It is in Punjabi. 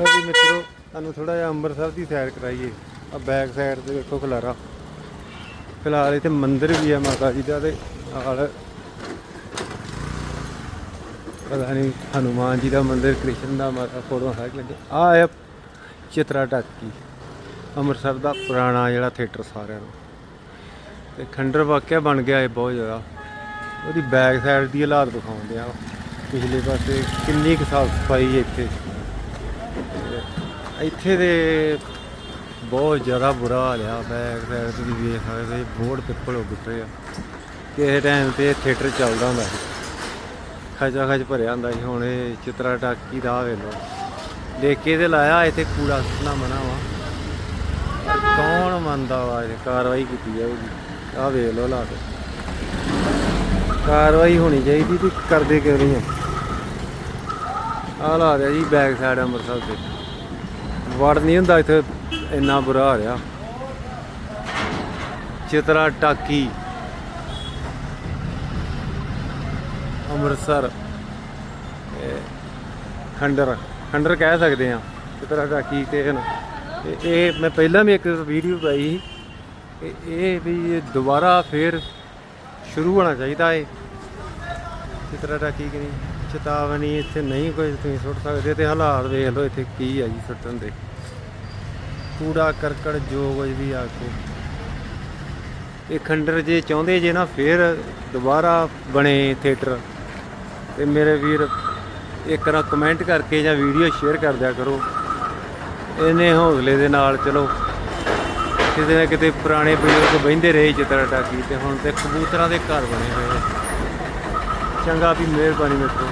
ਲੋ ਵੀ ਮਿੱਤਰੋ, ਤੁਹਾਨੂੰ ਥੋੜਾ ਜਿਹਾ ਅੰਮ੍ਰਿਤਸਰ ਦੀ ਸੈਰ ਕਰਾਈਏ। ਆ ਬੈਕ ਸਾਈਡ ਤੇ ਵੇਖੋ ਖਲਾਰਾ। ਫਿਲਹਾਲ ਇੱਥੇ ਮੰਦਿਰ ਵੀ ਹੈ ਮਾਤਾ ਜੀ ਦਾ ਤੇ ਨਾਲ ਪਤਾ ਨਹੀਂ ਹਨੂਮਾਨ ਜੀ ਦਾ ਮੰਦਿਰ, ਕ੍ਰਿਸ਼ਨ ਦਾ ਮਾਤਾ ਫੋਟੋ ਹੈ ਲੱਗੇ। ਆ ਹੈ ਚਿਤਰਾ ਟਾਕੀ, ਅੰਮ੍ਰਿਤਸਰ ਦਾ ਪੁਰਾਣਾ ਜਿਹੜਾ ਥੀਏਟਰ ਸਾਰਿਆਂ ਨੂੰ ਤੇ ਖੰਡਰ ਵਾਕਿਆ ਬਣ ਗਿਆ ਇਹ ਬਹੁਤ ਜ਼ਿਆਦਾ। ਉਹਦੀ ਬੈਕ ਸਾਈਡ ਦੀ ਹਾਲਾਤ ਦਿਖਾਉਂਦੇ ਆ। ਪਿਛਲੇ ਪਾਸੇ ਕਿੰਨੀ ਕੁ ਸਾਫ਼ ਸਫ਼ਾਈ ਹੈ ਇੱਥੇ। ਇੱਥੇ ਦੇ ਬਹੁਤ ਜ਼ਿਆਦਾ ਬੁਰਾ ਹਾਲ ਆ। ਬੈਕ ਸਾਈਡ ਤੁਸੀਂ ਵੇਖ ਸਕਦੇ ਬੋਰਡ ਪਿੱਪਲ ਹੋ ਗੁੱਟਰੇ ਆ। ਕਿਸੇ ਟਾਈਮ ਤੇ ਥੀਏਟਰ ਚੱਲਦਾ ਹੁੰਦਾ ਸੀ। ਖਚਾ ਖਚ ਭਰਿਆ ਹੁੰਦਾ ਸੀ। ਹੁਣ ਇਹ ਚਿਤਰਾ ਟਾਕੀ ਦਾ ਵੇਖ ਲਓ। ਦੇਖ ਕੇ ਤੇ ਲਾਇਆ, ਇੱਥੇ ਕੂੜਾ ਸੁੱਟਣਾ ਮਨਾ ਵਾ। ਕੌਣ ਮੰਨਦਾ ਵਾ? ਇਹ ਕਾਰਵਾਈ ਕੀਤੀ ਜਾਊਗੀ। ਆ ਵੇਖ ਲਓ ਲਾ ਕੇ। ਕਾਰਵਾਈ ਹੋਣੀ ਚਾਹੀਦੀ ਤੇ ਕਰਦੇ ਕਿਉਂ ਨਹੀਂ ਆ? ਆਹ ਲਾ ਰਿਹਾ ਜੀ ਬੈਕ ਸਾਈਡ ਅੰਮ੍ਰਿਤਸਰ ਦੇ ਵੜ ਨਹੀਂ ਹੁੰਦਾ, ਇੱਥੇ ਇੰਨਾ ਬੁਰਾ ਹੋ ਰਿਹਾ ਚਿਤਰਾ ਟਾਕੀ। ਅੰਮ੍ਰਿਤਸਰ। ਖੰਡਰ ਖੰਡਰ ਕਹਿ ਸਕਦੇ ਆ ਚਿਤਰਾ ਟਾਕੀ ਤੇ ਹਨ ਤੇ ਇਹ ਮੈਂ ਪਹਿਲਾਂ ਵੀ ਇੱਕ ਵੀਡੀਓ ਪਾਈ ਸੀ ਕਿ ਇਹ ਵੀ ਦੁਬਾਰਾ ਫੇਰ ਸ਼ੁਰੂ ਹੋਣਾ ਚਾਹੀਦਾ ਏ। ਚਿਤਰਾ ਟਾਕੀ ਕਿ ਨਹੀਂ? ਚੇਤਾਵਨੀ ਇੱਥੇ ਨਹੀਂ ਕੋਈ ਤੁਸੀਂ ਸੁੱਟ ਸਕਦੇ ਤੇ ਹਾਲਾਤ ਵੇਖ ਲਓ ਇੱਥੇ ਕੀ ਆ ਜੀ ਸੁੱਟਣ ਦੇ। ਕੂੜਾ ਕਰਕੜ ਜੋ ਕੁਝ ਵੀ ਆ ਕੇ। ਇਹ ਖੰਡਰ ਜੇ ਚਾਹੁੰਦੇ ਜੇ ਨਾ, ਫੇਰ ਦੁਬਾਰਾ ਬਣੇ ਥੀਏਟਰ। ਤੇ ਮੇਰੇ ਵੀਰ, ਇੱਕ ਨਾ ਕਮੈਂਟ ਕਰਕੇ ਜਾਂ ਵੀਡੀਓ ਸ਼ੇਅਰ ਕਰ ਦਿਆ ਕਰੋ। ਇਹਨੇ ਹੌਸਲੇ ਦੇ ਨਾਲ, ਚਲੋ। ਕਿਤੇ ਨਾ ਕਿਤੇ ਪੁਰਾਣੇ ਬਜ਼ੁਰਗ ਬਹਿੰਦੇ ਰਹੇ ਚਿੱਤਰ ਟਾਕੀ ਤੇ ਹੁਣ ਤੇ ਕਬੂਤਰਾਂ ਦੇ ਘਰ ਬਣੇ ਹੋਏ ਆ। ਚੰਗਾ ਵੀ ਮਿਹਰਬਾਨੀ ਮਿੱਤਰੋ